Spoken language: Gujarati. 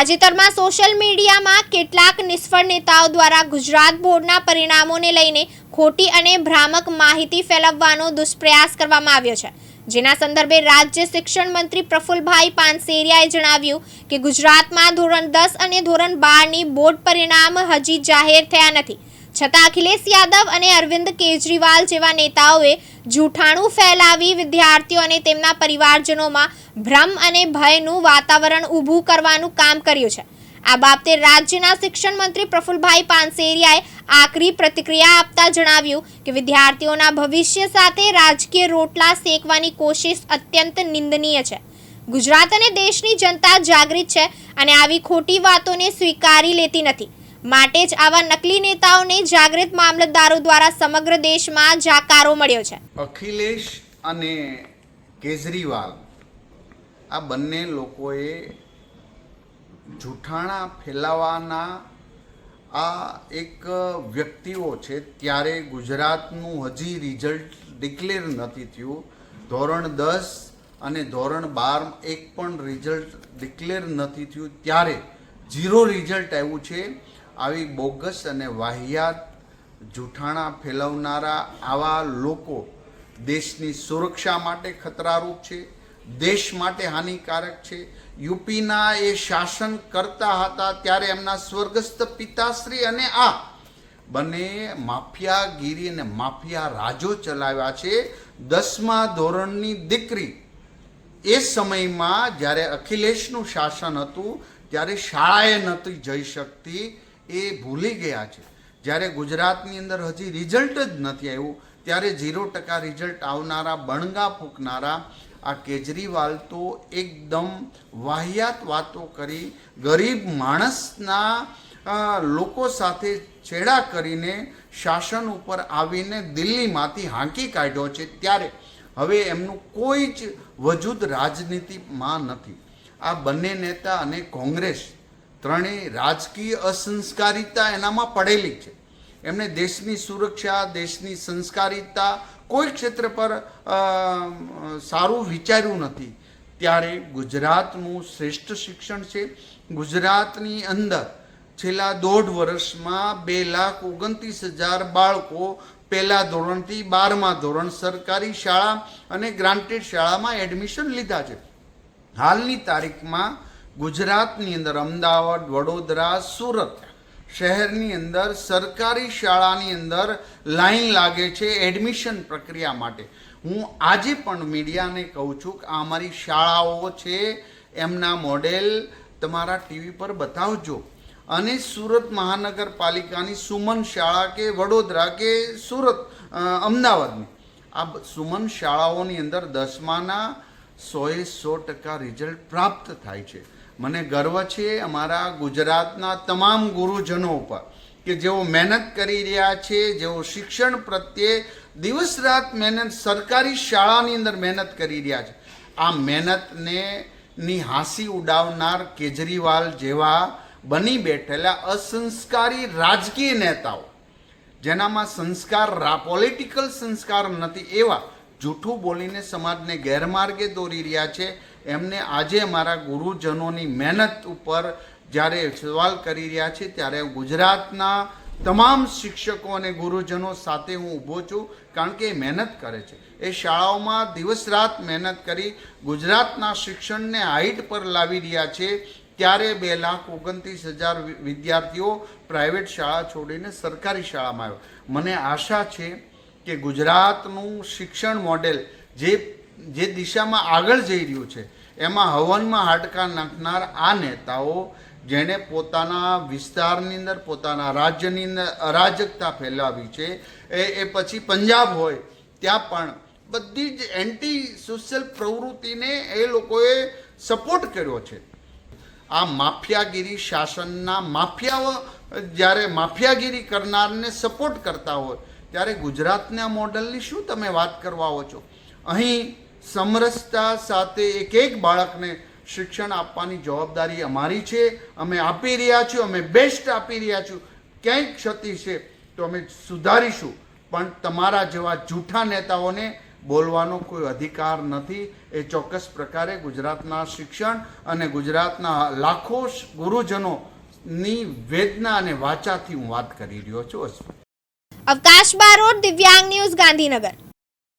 તાજેતરમાં સોશિયલ મીડિયામાં કેટલાક નિષ્ફળ નેતાઓ દ્વારા ગુજરાત બોર્ડના પરિણામોને લઈને ખોટી અને ભ્રામક માહિતી ફેલાવવાનો દુષ્પ્રયાસ કરવામાં આવ્યો છે. જેના સંદર્ભે રાજ્ય શિક્ષણ મંત્રી પ્રફુલભાઈ પાનસેરિયાએ જણાવ્યું કે ગુજરાતમાં ધોરણ દસ અને ધોરણ બારની બોર્ડ પરિણામ હજી જાહેર થયા નથી. છતાં અખિલેશ યાદવ અને અરવિંદ કેજરીવાલ જેવા નેતાઓએ જૂઠાણું ફેલાવી વિદ્યાર્થીઓ અને તેમના પરિવારજનોમાં ભ્રમ અને ભયનું વાતાવરણ ઊભું કરવાનું કામ કર્યું છે. આ બાબતે રાજ્યના શિક્ષણ મંત્રી પ્રફુલભાઈ પાનસેરિયાએ આકરી પ્રતિક્રિયા આપતા જણાવ્યું કે વિદ્યાર્થીઓના ભવિષ્ય સાથે રાજકીય રોટલા શેકવાની કોશિશ અત્યંત નિંદનીય છે. ગુજરાત અને દેશની જનતા જાગૃત છે અને આવી ખોટી વાતોને સ્વીકારી લેતી નથી. માટે જ આવા નકલી નેતાઓને જાગૃત મામલતદારો દ્વારા સમગ્ર દેશમાં જાકારો મળ્યો છે. અખિલેશ અને કેજરીવાલ, આ બંને લોકોએ જૂઠાણા ફેલાવાના આ એક વ્યક્તિઓ છે, ત્યારે ગુજરાતનું હજી રિઝલ્ટ ડિક્લેર નથી થયું. ધોરણ દસ અને ધોરણ બાર એક પણ રિઝલ્ટ ડિક્લેર નથી થયું. ત્યારે ઝીરો રિઝલ્ટ આવ્યું છે. આવી બોગસ અને વાહિયાત જૂઠાણા ફેલાવનારા આવા લોકો દેશની સુરક્ષા માટે ખતરારૂપ છે, દેશ માટે હાનિકારક છે. યુપીના એ શાસન કરતા હતા ત્યારે એમના સ્વર્ગસ્થ પિતાશ્રી અને આ બંને માફિયાગીરી અને માફિયા રાજો ચલાવ્યા છે. દસમા ધોરણની દીકરી એ સમયમાં જ્યારે અખિલેશનું શાસન હતું, ત્યારે શાળાએ નહોતી જઈ શકતી. એ ભૂલી ગયા છે. જ્યારે ગુજરાતની અંદર હજી રિઝલ્ટ જ નથી આવ્યું, ત્યારે ઝીરો ટકા રિઝલ્ટ આવનારા, બણગા ફૂંકનારા આ કેજરીવાલ તો એકદમ વાહિયાત વાતો કરી ગરીબ માણસના લોકો સાથે છેડા કરીને શાસન ઉપર આવીને દિલ્હીમાંથી હાંકી કાઢ્યો છે ત્યારે હવે એમનું કોઈ જ વજૂદ રાજનીતિમાં નથી. આ બંને નેતા અને કોંગ્રેસ ત્રણેય રાજકીય અસંસ્કારિતા એનામાં પડેલી છે. એમને દેશની સુરક્ષા, દેશની સંસ્કારિતા કોઈ ક્ષેત્ર પર સારું વિચાર્યું નથી. ત્યારે ગુજરાતનું શ્રેષ્ઠ શિક્ષણ છે. ગુજરાતની અંદર છેલ્લા દોઢ વર્ષમાં બે લાખ ઓગણત્રીસ હજાર બાળકો પહેલા ધોરણથી બારમા ધોરણ સરકારી શાળા અને ગ્રાન્ટેડ શાળામાં એડમિશન લીધા છે. હાલની તારીખમાં ગુજરાતની અંદર અમદાવાદ, વડોદરા, સુરત શહેરની અંદર સરકારી શાળાની અંદર લાઈન લાગે છે એડમિશન પ્રક્રિયા માટે. હું આજે પણ મીડિયાને કહું છું કે આ અમારી શાળાઓ છે, એમના મોડેલ તમારા ટીવી પર બતાવજો. અને સુરત મહાનગરપાલિકાની સુમન શાળા કે વડોદરા કે સુરત અમદાવાદની. આ સુમન શાળાઓની અંદર દસમાના સોએ સો ટકા રિઝલ્ટ પ્રાપ્ત થાય છે. મને ગર્વ છે અમારા ગુજરાતના તમામ ગુરુજનો ઉપર કે જેઓ મહેનત કરી રહ્યા છે, જેઓ શિક્ષણ પ્રત્યે દિવસ રાત મહેનત, સરકારી શાળાની અંદર મહેનત કરી રહ્યા છે. આ મહેનતને ની હાંસી ઉડાવનાર કેજરીવાલ જેવા બની બેઠેલા અસંસ્કારી રાજકીય નેતાઓ, જેનામાં સંસ્કાર પોલિટિકલ સંસ્કાર નથી, એવા જૂઠું બોલીને સમાજને ગેરમાર્ગે દોરી રહ્યા છે એમને આજે મારા ગુરુજનોની મહેનત ઉપર જ્યારે સવાલ કરી રહ્યા છે, ત્યારે ગુજરાતના તમામ શિક્ષકો અને ગુરુજનો સાથે હું ઊભો છું, કારણ કે એ મહેનત કરે છે. એ શાળાઓમાં દિવસ રાત મહેનત કરી ગુજરાતના શિક્ષણને હાઈટ પર લાવી રહ્યા છે, ત્યારે બે લાખ ઓગણત્રીસ હજાર વિદ્યાર્થીઓ પ્રાઇવેટ શાળા છોડીને સરકારી શાળામાં આવ્યો. મને આશા છે કે ગુજરાતનું શિક્ષણ મોડેલ જે જે દિશામાં આગળ જઈ રહ્યું છે, એમાં હવનમાં હાડકા નાખનાર આ નેતાઓ, જેણે પોતાના વિસ્તારની અંદર, પોતાના રાજ્યની અંદર અરાજકતા ફેલાવી છે, એ એ પછી પંજાબ હોય, ત્યાં પણ બધી જ એન્ટી સોશિયલ પ્રવૃત્તિને એ લોકોએ સપોર્ટ કર્યો છે. આ માફિયાગીરી શાસનના માફિયાઓ, જ્યારે માફિયાગીરી કરનારને સપોર્ટ કરતા હોય, ત્યારે ગુજરાતના મોડલની શું તમે વાત કરવા છો? અહીં સમરસતા સાથે એક એક બાળકને શિક્ષણ આપવાની જવાબદારી અમારી છે. અમે આપી રહ્યા છીએ, અમે બેસ્ટ આપી રહ્યા છું ક્યાંય ક્ષતિ છે તો અમે સુધારીશું. પણ તમારા જેવા જૂઠા નેતાઓને બોલવાનો કોઈ અધિકાર નથી. એ ચોક્કસ પ્રકારે ગુજરાતના શિક્ષણ અને ગુજરાતના લાખો ગુરુજનોની વેદના અને વાચાથી હું વાત કરી રહ્યો છું. અવકાશ બારોટ, દિવ્યાંગ ન્યૂઝ, ગાંધીનગર.